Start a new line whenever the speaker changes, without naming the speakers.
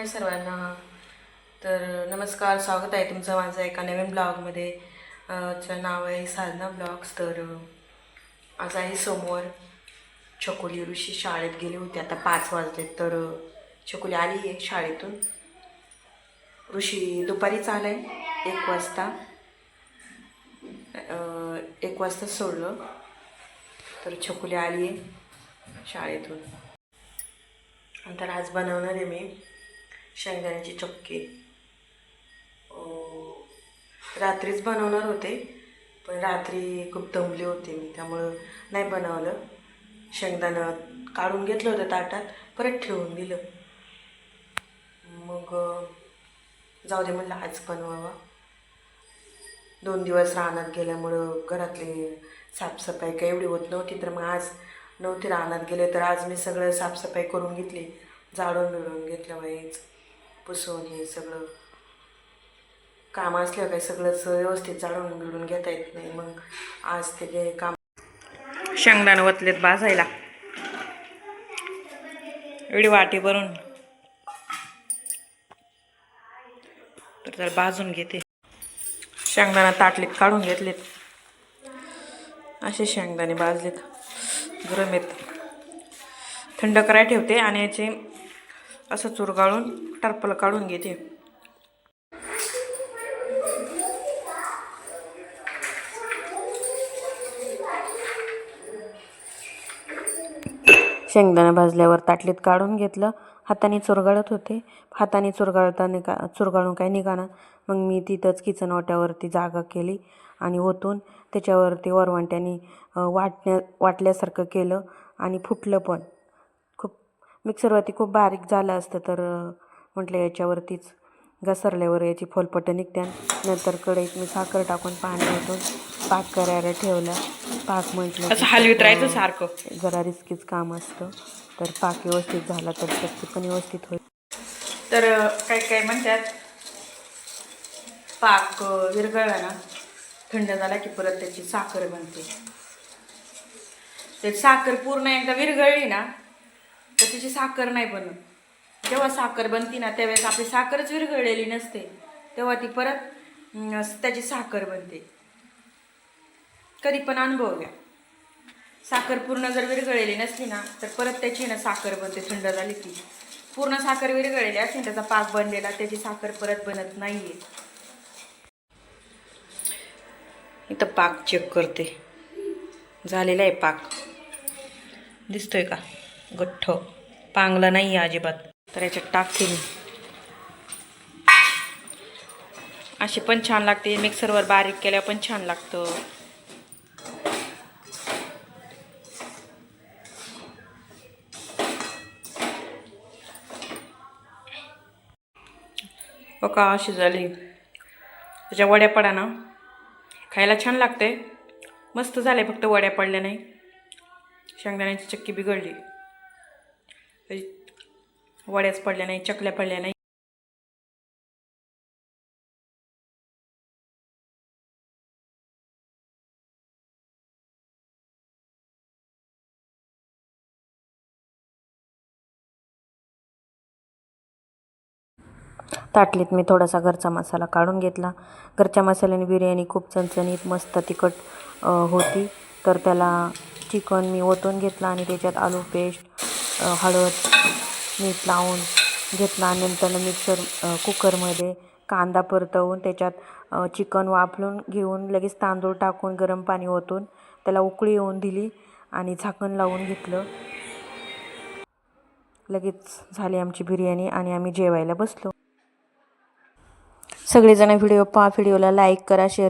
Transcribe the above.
हाय सर्वांना. तर नमस्कार स्वागत आहे तुमचं माझं एका नवीन ब्लॉगमध्ये. चं नाव आहे साधना ब्लॉग्स. तर आज आहे सोमवार. छकुली ऋषी शाळेत गेली होती आता पाच वाजले. तर अं, छकुली आली आहे शाळेतून. ऋषी दुपारीच आहे एक वाजता. एक वाजता सोडलं. तर छकुली आली आहे शाळेतून. नंतर आज बनवणार आहे मी शेंगदाण्याची चक्की. रात्रीच बनवणार होते पण रात्री खूप दमले होते मी त्यामुळं नाही बनवलं. शेंगदाणं काढून घेतलं होतं ताटात परत ठेवून दिलं. मग जाऊ दे म्हणलं आज बनवावा. दोन दिवस रानात गेल्यामुळं घरातली साफसफाई काही एवढी होत नव्हती तर मग आज नव्हती रानात गेले तर आज मी सगळं साफसफाई करून घेतली. जाळून मिळून घेतलं वाईच पुसून हे सगळं काम असल्यावर काही सगळंच व्यवस्थित जाळून बिळून घेता येत नाही. मग आज ते जे काम शेंगदाणं वतलेत भाजायला. एवढी वाटी भरून. तर तर भाजून घेते. शेंगदाणा ताटलीत काढून घेतलेत. असे शेंगदाणे भाजलेत. गरम येत थंड करायला ठेवते आणि याचे असं चुरगाळून टर्पल काढून घेते. शेंगदाणा भाजल्यावर ताटलीत काढून घेतलं. हाताने चुरगाळत होते. हाताने चुरगाळताना का चुरगाळून काय निघाना? मग मी तिथंच किचन ओट्यावरती जागा केली आणि ओतून त्याच्यावरती वरवंट्याने वाटण्या वाटल्यासारखं केलं आणि फुटलं पण. मिक्सरवरती खूप बारीक झालं असतं तर म्हटलं याच्यावरतीच घसरल्यावर याची फोलपटं निघत्या. नंतर कढईत मी साखर टाकून पाणी ओतून पाक करायला ठेवला. पाक म्हटलं
असं हलवीत राहायचं सारखं.
जरा रिस्कीच काम असतं. तर पाक व्यवस्थित झाला तर चक्की पण व्यवस्थित होईल.
तर काय काय म्हणतात? पाक अं, विरघळला ना थंड झाला की परत त्याची साखर बनते. ते साखर पूर्ण एकदा विरघळली ना त्याची साखर नाही बनत. जेव्हा साखर बनती ना त्यावेळेस आपली साखरच विरघळलेली नसते. तेव्हा ती परत त्याची साखर बनते. कधी पण अनुभव घ्या. साखर पूर्ण जर विरघळलेली नसली ना तर परत त्याची ना साखर बनते थंड झाली की. पूर्ण साखर विरघळलेली असेल त्याचा पाक बनलेला त्याची साखर परत बनत नाहीये.
इथं पाक चेक करते. झालेला आहे पाक. दिसतोय का? गठ्ठ. पांगलं नाही आहे अजिबात. तर याच्यात टाकते मी. अशी पण छान लागते. मिक्सरवर बारीक केल्या पण छान लागतं. हो बघा अशी झाली. त्याच्या वड्या पडा ना. खायला छान लागते. मस्त झाले फक्त वड्या पडल्या नाही शेंगदाण्याची चक्की बिघडली. वड्याच पडल्या नाही चकल्या पडल्या नाही. ताटलीत मी थोडासा घरचा मसाला काढून घेतला. घरच्या मसाल्याने बिर्याणी खूप चणचणीत मस्त तिखट होती. तर त्याला चिकन मी ओतून घेतला आणि त्याच्यात आलू पेस्ट हळद मीठ लावून घेतला. आणि नंतर मिक्सर कुकरमध्ये कांदा परतवून त्याच्यात चिकन वाफलून घेऊन लगेच तांदूळ टाकून गरम पाणी ओतून त्याला उकळी येऊन दिली आणि झाकण लावून घेतलं. लगेच झाली आमची बिर्याणी आणि आम्ही जेवायला बसलो. सगळेजण व्हिडिओ पहा. व्हिडिओला लाईक करा शेअर